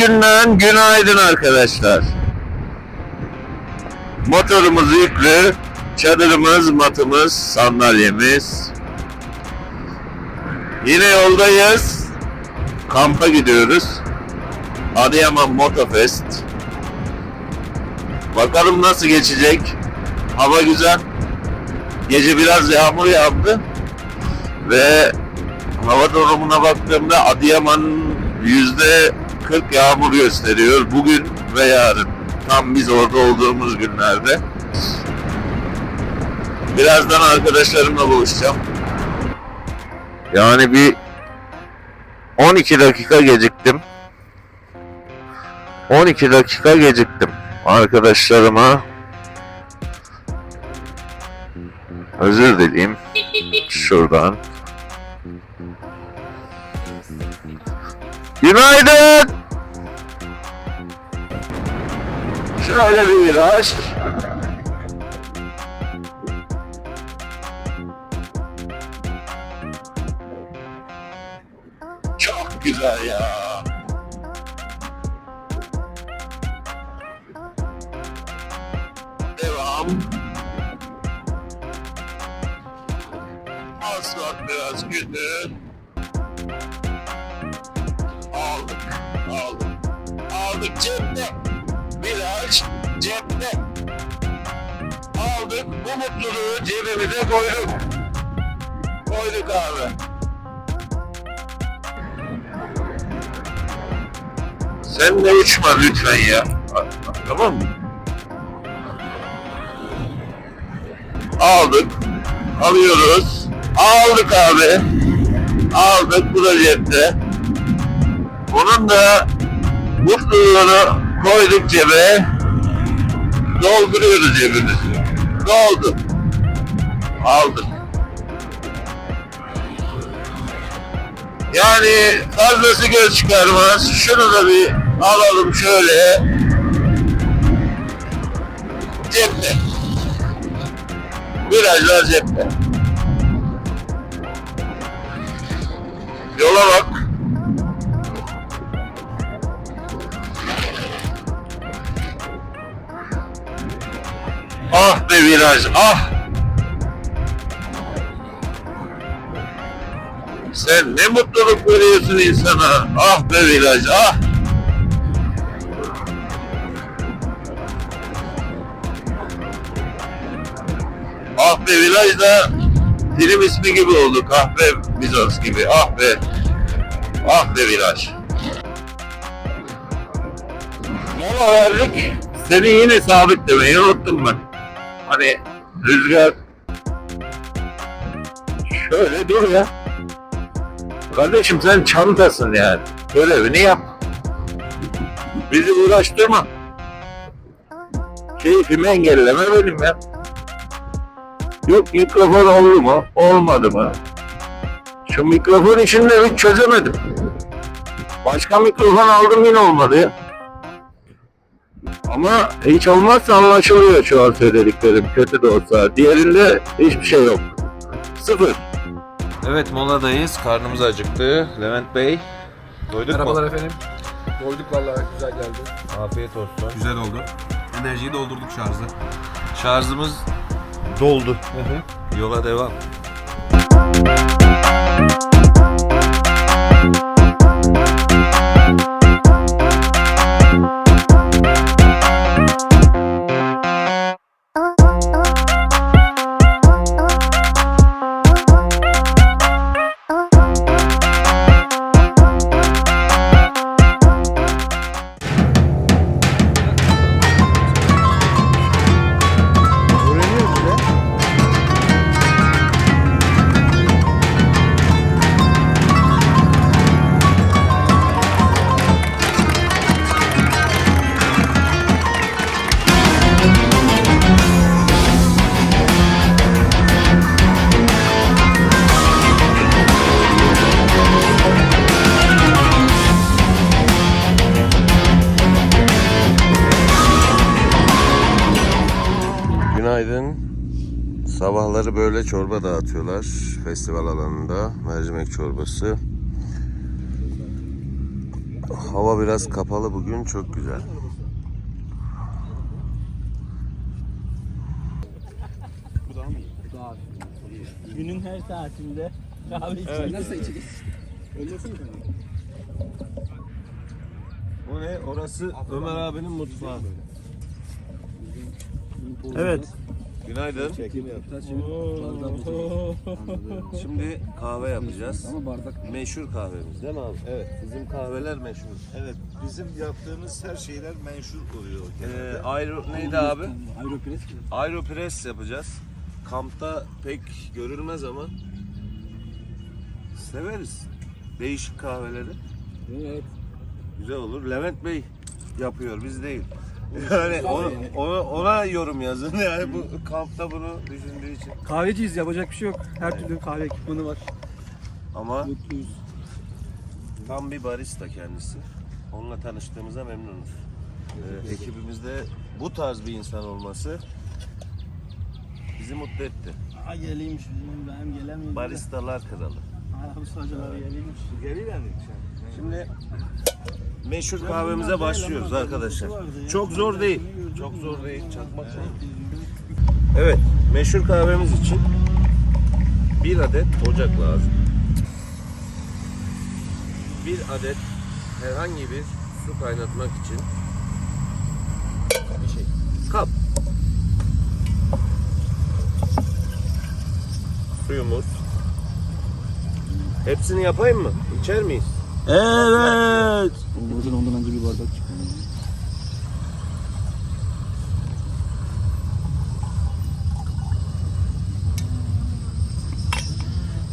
Günden günaydın arkadaşlar. Motorumuz yüklü, çadırımız, matımız, sandalyemiz. Yine yoldayız. Kampa gidiyoruz. Adıyaman Motofest. Bakalım nasıl geçecek. Hava güzel. Gece biraz yağmur yağdı. Ve hava durumuna baktığımda Adıyaman yüzde 40 yağmur gösteriyor bugün ve yarın. Tam biz orada olduğumuz günlerde. Birazdan arkadaşlarımla buluşacağım. Yani bir 12 dakika geciktim. 12 dakika geciktim arkadaşlarıma. Özür dileyim. Şuradan. Günaydın. Şöyle bir viraj. Çok güzel ya. Devam. Asfalt biraz kötü. Aldık, aldık. Aldık cepte. Cepte. Aldık bu mutluluğu cebimize koyduk. Koyduk abi. Sen de uçma lütfen ya. Tamam mı? Aldık. Alıyoruz. Aldık abi. Aldık. Bu da cepte. Bunun da mutluluğunu koyduk cebe. Dolduruyoruz cebimizi. Doldu. Aldık. Yani fazlası göz çıkarmaz. Şunu da bir alalım şöyle. Cepte. Virajlar cepte. Yola bak. Viraj, ah! Sen ne mutluluk veriyorsun insana. Ah be viraj, ah! Ah be viraj da film ismi gibi oldu. Kahve Bizons gibi. Ah be. Ah be viraj. Mola verdik. Seni yine sabitlemeyi unuttum ben. Hani rüzgar şöyle dur ya. Kardeşim sen çantasın yani. Görevini yap. Bizi uğraştırma. Keyfimi engelleme benim ya. Yok mikrofon oldu mu? Olmadı mı? Şu mikrofon işini de hiç çözemedim. Başka mikrofon aldım yine olmadı ya. Ama hiç olmazsa anlaşılıyor şu an söylediklerim kötü de olsa. Diğerinde hiçbir şey yok. Sıfır. Evet moladayız. Karnımız acıktı. Levent Bey. Doyduk Merhabalar mu? efendim. Doyduk vallahi güzel geldi. Afiyet olsun. Güzel oldu. Enerjiyi doldurduk şarjı. Şarjımız Doldu. yola devam. Sabahları böyle çorba dağıtıyorlar festival alanında. Mercimek çorbası. Hava biraz kapalı bugün çok güzel. Günün her saatinde kahve içmek. Nasıl içeceğiz? Bu ne? Orası Ömer abinin mutfağı. Evet. Günaydın. Şimdi kahve yapacağız. Ama bardak. Meşhur kahvemiz değil mi abi? Evet. Bizim kahveler meşhur. Evet, bizim yaptığımız her şeyler menşur oluyor. Ee, aero, neydi abi? Aeropress. Aeropress yapacağız. Kampta pek görülmez ama severiz. Değişik kahveleri. Evet. Güzel olur. Levent Bey yapıyor, biz değil. Yani ona, ona, ona yorum yazın. Yani bu kampta bunu düşündüğü için. Kahveciyiz yapacak bir şey yok. Her türlü kahve ekipmanı var. Ama Mutluyuz. tam bir barista kendisi. Onunla tanıştığımıza memnunuz. Ee, ekibimizde bu tarz bir insan olması bizi mutlu etti. Aa geliymiş bizim benim gelemiyorum. Baristalar kralı. Aa bu sacılar geliymiş. Şimdi meşhur kahvemize başlıyoruz arkadaşlar. Çok zor değil. Çok zor değil. Çakmak zor. Evet, meşhur kahvemiz için bir adet ocak lazım. Bir adet herhangi bir su kaynatmak için bir şey. Kap. Suyumuz. Hepsini yapayım mı? İçer miyiz? Evet. Ondan ondan önce bir bardak çıkıyor.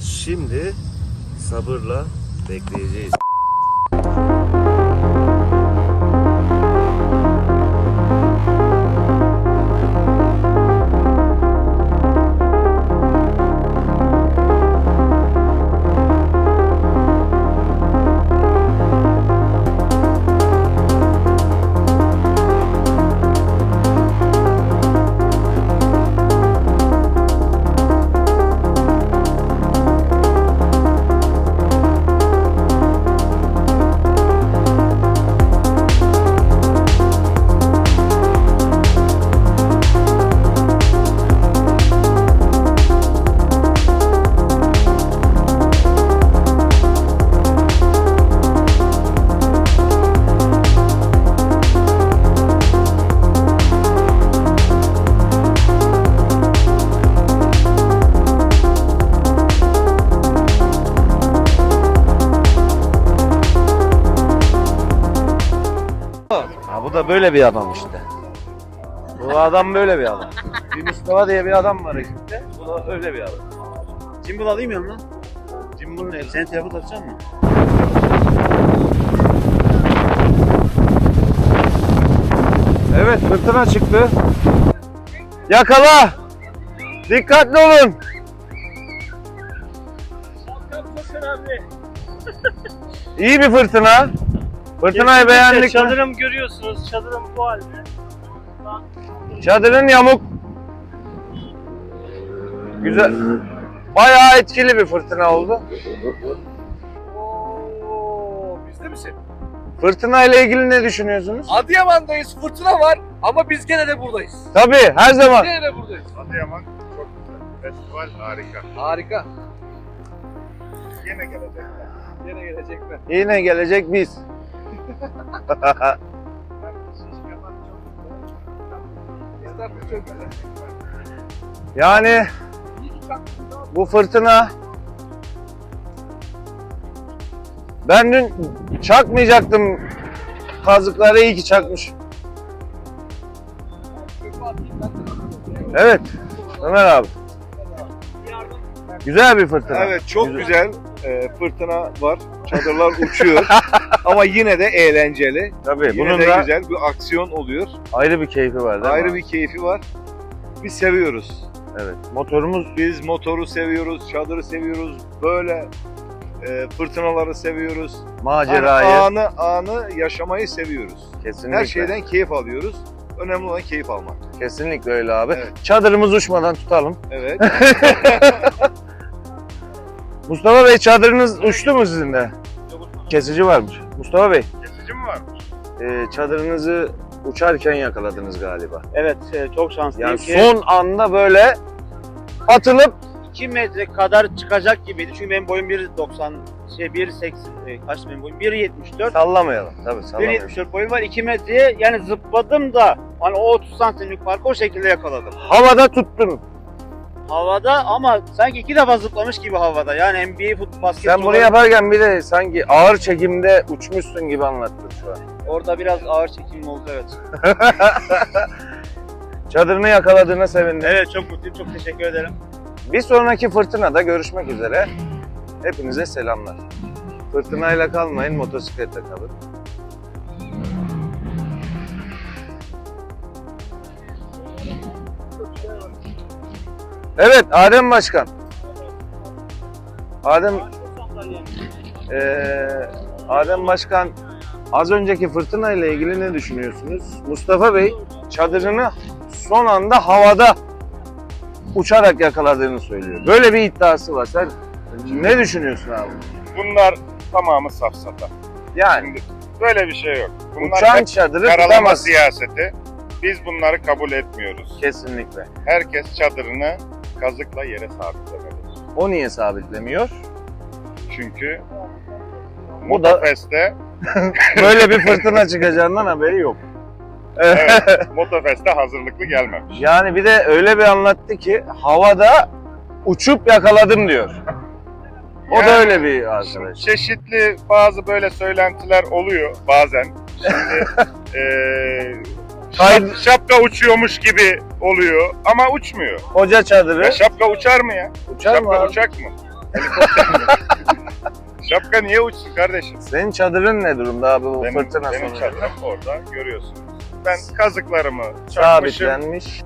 Şimdi sabırla bekleyeceğiz. Da böyle bir adam işte. Bu adam böyle bir adam. Bir Mustafa diye bir adam var ekipte. Bu da öyle bir adam. Cimbal alayım yanına. Cimbul ne? Sen telefon takacak mısın? Evet fırtına çıktı. Yakala! Dikkatli olun! İyi bir fırtına. Fırtınayı beğendik mi? Çadırım görüyorsunuz. Çadırım bu halde. Çadırın yamuk. Güzel. Bayağı etkili bir fırtına oldu. Oo, bizde misin? Fırtına ile ilgili ne düşünüyorsunuz? Adıyaman'dayız, fırtına var ama biz gene de buradayız. Tabii her zaman. Gene de buradayız. Adıyaman çok güzel. Festival harika. Harika. Yine gelecekler. Gene gelecekler. Yine gelecek biz. Güzel. Yani bu fırtına ben dün çakmayacaktım kazıkları iyi ki çakmış. Evet Ömer abi. Güzel bir fırtına. Evet çok güzel. Ee, fırtına var. Çadırlar uçuyor. Ama yine de eğlenceli. Tabii Yine bunun de da güzel bir aksiyon oluyor. ayrı bir keyfi var değil Ayrı mi? bir keyfi var. Biz seviyoruz. Evet. Motorumuz Biz motoru seviyoruz, çadırı seviyoruz. Böyle e, fırtınaları seviyoruz. macerayı Hani anı anı yaşamayı seviyoruz. kesinlikle. Her şeyden keyif alıyoruz. Önemli olan keyif almak. Kesinlikle öyle abi. Evet. Çadırımız uçmadan tutalım. Evet. Mustafa Bey çadırınız uçtu mu sizin de? Kesici varmış. Mustafa Bey. denizci mi varmış? Ee, çadırınızı uçarken yakaladınız galiba. Evet, e, çok şanslıyım Yani ki son anda böyle atılıp 2 metre kadar çıkacak gibiydi. Çünkü benim boyum 1.90, şey 1.80, e, kaç benim boyum? 1.74. sallamayalım. Tabii sallamayalım. 1.74 boyum var. 2 metreye yani zıpladım da hani o 30 santimlik farkı o şekilde yakaladım. Havada tuttun. Havada ama sanki iki defa zıplamış gibi havada. Yani NBA fut basket Sen bunu yaparken bir de sanki ağır çekimde uçmuşsun gibi anlattın şu an. Orada biraz ağır çekim oldu evet. Çadırını yakaladığına sevindim. Evet çok mutluyum. Çok teşekkür ederim. Bir sonraki fırtınada görüşmek üzere. Hepinize selamlar. Fırtınayla kalmayın, motosikletle kalın. Evet, Adem Başkan. Adem Eee Adem Başkan az önceki fırtına ile ilgili ne düşünüyorsunuz? Mustafa Bey çadırını son anda havada uçarak yakaladığını söylüyor. Böyle bir iddiası var. Sen ne düşünüyorsun abi? Bunlar tamamı safsata. Yani Şimdi böyle bir şey yok. Bunlar uçan çadırı karalama siyaseti. Biz bunları kabul etmiyoruz. Kesinlikle. Herkes çadırını kazıkla yere sabitlemeli. O niye sabitlemiyor? Çünkü Bu da Motofest'te, böyle bir fırtına çıkacağından haberi yok. evet, Motofest'te hazırlıklı gelmemiş. Yani bir de öyle bir anlattı ki havada uçup yakaladım diyor. O da Yani öyle bir arkadaş. Çeşitli bazı böyle söylentiler oluyor bazen. Şimdi eee, Şap- şapka uçuyormuş gibi oluyor ama uçmuyor. Koca çadırı Ya şapka uçar mı ya? uçar mı şapka abi? uçak mı? Şapka niye uçsun kardeşim? Senin çadırın ne durumda abi bu Benim, fırtına benim sonunda? çadırım orada görüyorsunuz. Ben kazıklarımı çakmışım. Sabitlenmiş.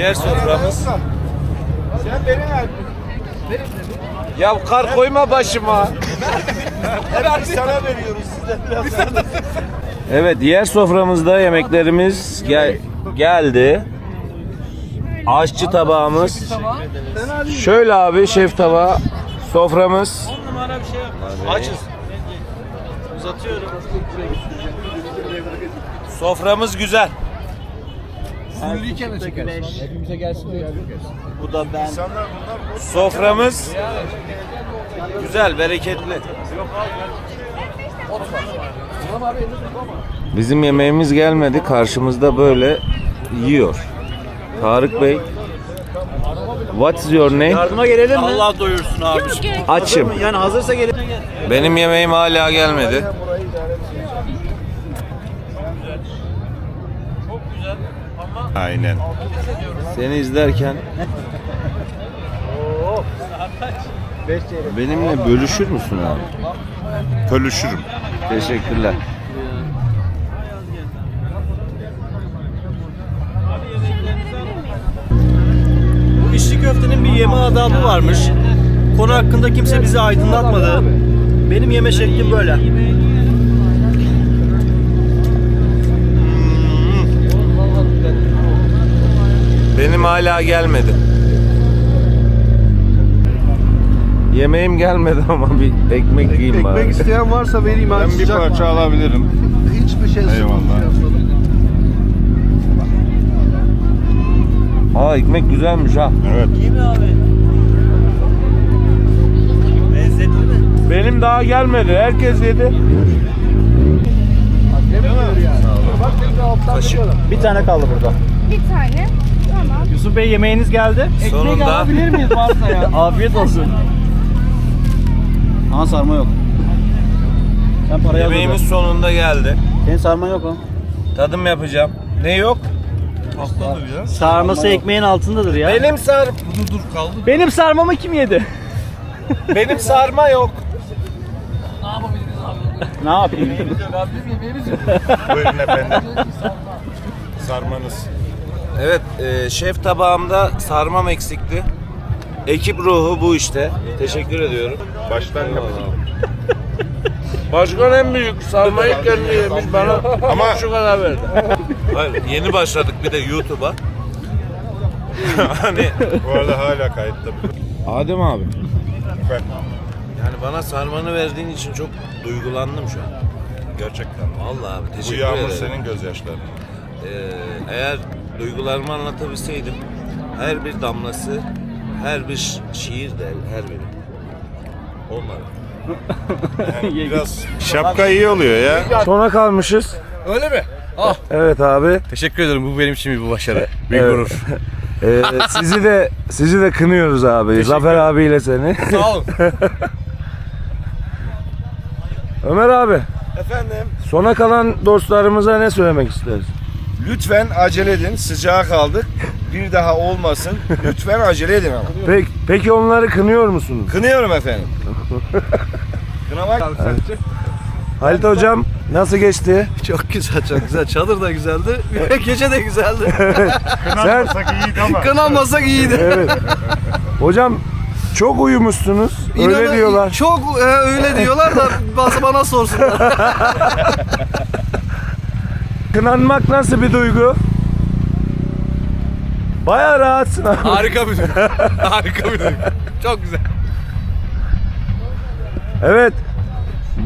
Yer soframız. Ya kar koyma başıma. Evet, yer soframızda yemeklerimiz gel geldi. Aşçı tabağımız. Şöyle abi şef tabağı. Soframız. Açız. Uzatıyorum. Soframız güzel. Bu da ben. Soframız güzel, bereketli. Bizim yemeğimiz gelmedi. Karşımızda böyle yiyor. Tarık Bey. What's your name? Yardıma gelelim mi? Allah doyursun abi. Açım. Yani hazırsa gelelim. Benim yemeğim hala gelmedi. Aynen. Seni izlerken benimle bölüşür müsün abi? Bölüşürüm. Teşekkürler. Bu içli köftenin bir yeme adabı varmış. Konu hakkında kimse bizi aydınlatmadı. Benim yeme şeklim böyle. Benim hala gelmedi. Yemeğim gelmedi ama bir ekmek yiyeyim bari. Ekmek isteyen varsa vereyim Ben bir sıcak. parça alabilirim. Hiçbir şey Eyvallah. Aa ekmek güzelmiş ha. Evet. İyi mi abi? Lezzetli mi? Benim daha gelmedi. Herkes yedi. Bir tane kaldı burada. Bir tane. Yusuf Bey yemeğiniz geldi. Sonunda. alabilir miyiz varsa ya? Afiyet olsun. Ama sarma yok. Sen parayı Yemeğimiz sonunda geldi. Senin sarma yok o. Tadım yapacağım. Ne yok? Sarması ekmeğin altındadır ya. Benim sar Benim sarmamı kim yedi? benim sarma yok. ne yapayım? Buyurun efendim. Sarmanız. Evet, e, şef tabağımda sarmam eksikti. Ekip ruhu bu işte. Teşekkür ediyorum. Baştan yapalım. Başkan en büyük sarmayı kendi yemiş bana ama şu kadar verdi. Hayır, yeni başladık bir de YouTube'a. hani Bu arada hala kayıtta. Adem abi. Yani bana sarmanı verdiğin için çok duygulandım şu an. Gerçekten. Vallahi abi Bu teşekkür yağmur ederim. senin gözyaşların. Ee, eğer duygularımı anlatabilseydim her bir damlası, her bir şi- şiir de her biri. Olmadı. Yani biraz şapka iyi oluyor ya. Sona kalmışız. Öyle mi? Evet abi. Teşekkür ederim. Bu benim için bir başarı. Büyük gurur. Ee, sizi de sizi de kınıyoruz abi. Zafer abiyle seni. Sağ olun. Ömer abi, Efendim sona kalan dostlarımıza ne söylemek isteriz? Lütfen acele edin. Sıcağa kaldık. Bir daha olmasın. Lütfen acele edin ama. Peki, peki onları kınıyor musunuz? Kınıyorum efendim. Kınamak Halit hocam nasıl geçti? Çok güzel, çok güzel. Çadır da güzeldi. Gece de güzeldi. Kınanmasak iyiydi ama. Kınanmasak iyiydi. Evet. Hocam çok uyumuşsunuz. Öyle İnanın- diyorlar. Çok e, öyle diyorlar da bana sorsunlar. Kınanmak nasıl bir duygu? Baya rahatsın abi. Harika bir duygu. Harika bir duygu. Çok güzel. Evet.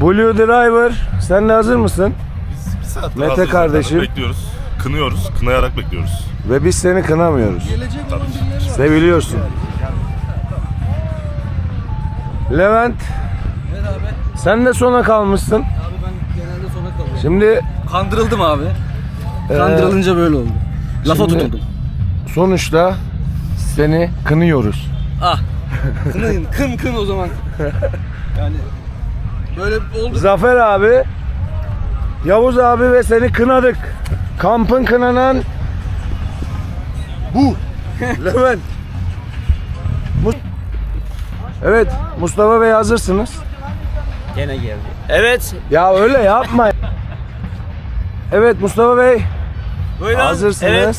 Blue Driver sen de hazır mısın? Mete kardeşim Bekliyoruz. Kınıyoruz. Kınayarak bekliyoruz. ve biz seni kınamıyoruz. Seviliyorsun. Levent sen de sona kalmışsın. Abi ben genelde sona kalıyorum. Şimdi Kandırıldım abi. e, Kandırılınca böyle oldu. Lafa şimdi- tutuldum. sonuçta seni kınıyoruz. Ah. Kınayın. Kın kın o zaman. Yani böyle oldu. Zafer abi, Yavuz abi ve seni kınadık. Kampın kınanan bu. Levent. Mus- evet, Mustafa Bey hazırsınız. Gene geldi. Evet. Ya öyle yapma. Evet Mustafa Bey, Buyurun. hazırsınız. Evet.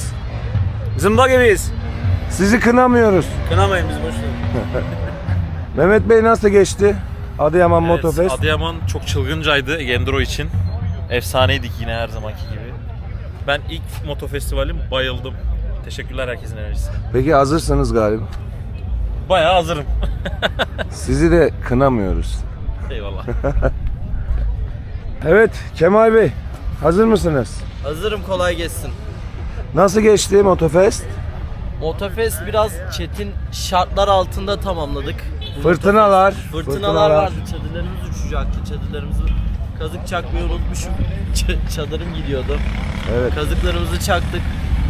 Zımba gibiyiz. Sizi kınamıyoruz. Kınamayın bizi boş. Mehmet Bey nasıl geçti? Adıyaman Evet, Motofest. Adıyaman çok çılgıncaydı Enduro için. Efsaneydik yine her zamanki gibi. Ben ilk moto festivalim bayıldım. Teşekkürler herkesin enerjisine. Peki hazırsınız galiba. Bayağı hazırım. Sizi de kınamıyoruz. Eyvallah. Evet Kemal Bey, hazır mısınız? Hazırım kolay geçsin. Nasıl geçti Motofest? Motofest biraz çetin şartlar altında tamamladık. Fırtınalar. Fırtınalar vardı. Çadırlarımız uçacaktı. Çadırlarımızı kazık çakmayı unutmuşum. Ç- çadırım gidiyordu. Evet. Kazıklarımızı çaktık.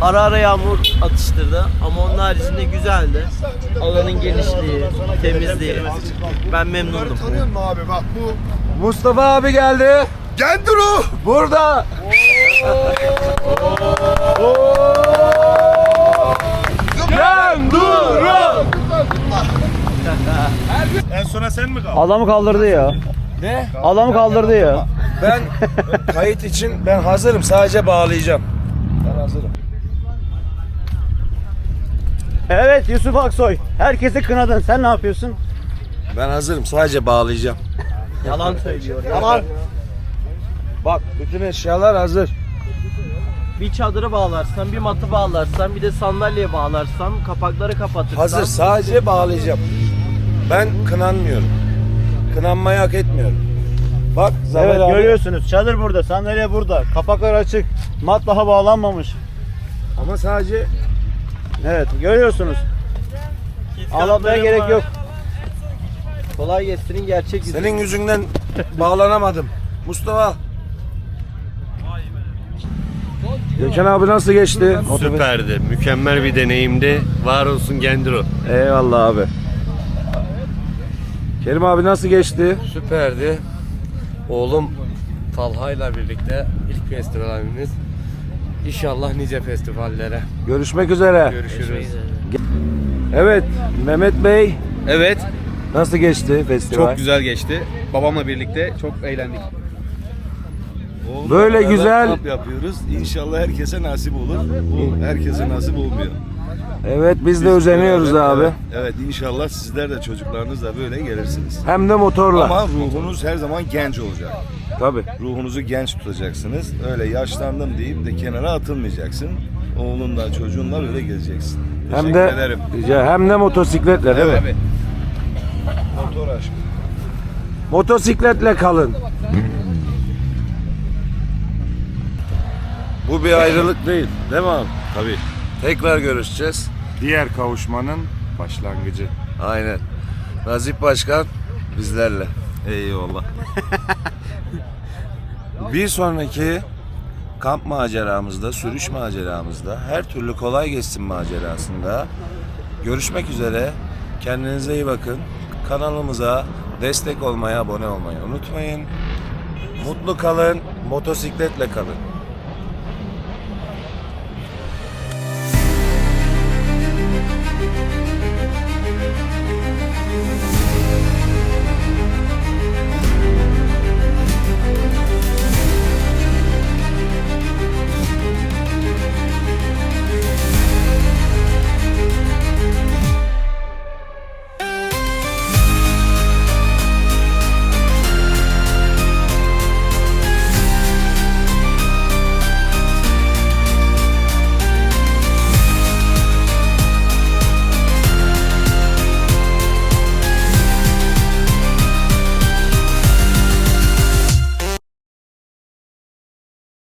Ara ara yağmur atıştırdı ama onun haricinde güzeldi. Alanın genişliği, temizliği. Ben memnundum. Mustafa abi geldi. Genduro. Burada. Genduro. En sona sen mi kaldın? Adamı kaldırdı ya. Ne? Adamı kaldırdı ya. Ben kayıt için ben hazırım. Sadece bağlayacağım. Ben hazırım. Evet Yusuf Aksoy. Herkesi kınadın. Sen ne yapıyorsun? Ben hazırım. Sadece bağlayacağım. Yalan söylüyor. Yalan. Bak bütün eşyalar hazır. Bir çadırı bağlarsan, bir matı bağlarsan, bir de sandalye bağlarsan, kapakları kapatırsan. Hazır. Sadece bağlayacağım. Ben kınanmıyorum. Kınanmayı hak etmiyorum. Bak Zafer Evet abi. görüyorsunuz. Çadır burada, sandalye burada. Kapaklar açık. Mat daha bağlanmamış. Ama sadece Evet görüyorsunuz. Ağlatmaya gerek yok. Kolay geçsinin gerçek yüzü. senin yüzünden bağlanamadım. Mustafa. Gökhan abi nasıl geçti? Süperdi. Mükemmel bir deneyimdi. Var olsun Gendro. Eyvallah abi. Kerim abi nasıl geçti? Süperdi. Oğlum Talha'yla birlikte ilk festivalimiz. İnşallah nice festivallere. Görüşmek üzere. Görüşürüz. Evet, Mehmet Bey Evet, nasıl geçti festival? çok güzel geçti. Babamla birlikte çok eğlendik. Böyle güzel yapıyoruz. İnşallah herkese nasip olur. Bu herkese nasip olmuyor. Evet biz de özeniyoruz beraber- abi. Evet, evet inşallah sizler de çocuklarınızla böyle gelirsiniz. Hem de motorla. Ama ruhunuz her zaman genç olacak. Tabii. Ruhunuzu genç tutacaksınız. Öyle yaşlandım deyip de kenara atılmayacaksın. Oğlunla çocuğunla böyle gezeceksin. Hem Teşekkür de ederim. Ya hem de motosikletle değil mi? Evet. Motor aşkı. Motosikletle kalın. Bu bir ayrılık değil, değil mi abi? Tabii. Tekrar görüşeceğiz. Diğer kavuşmanın başlangıcı. Aynen. Nazip Başkan bizlerle. Eyvallah. Bir sonraki kamp maceramızda, sürüş maceramızda, her türlü kolay geçsin macerasında görüşmek üzere. Kendinize iyi bakın. Kanalımıza destek olmaya, abone olmayı unutmayın. Mutlu kalın, motosikletle kalın.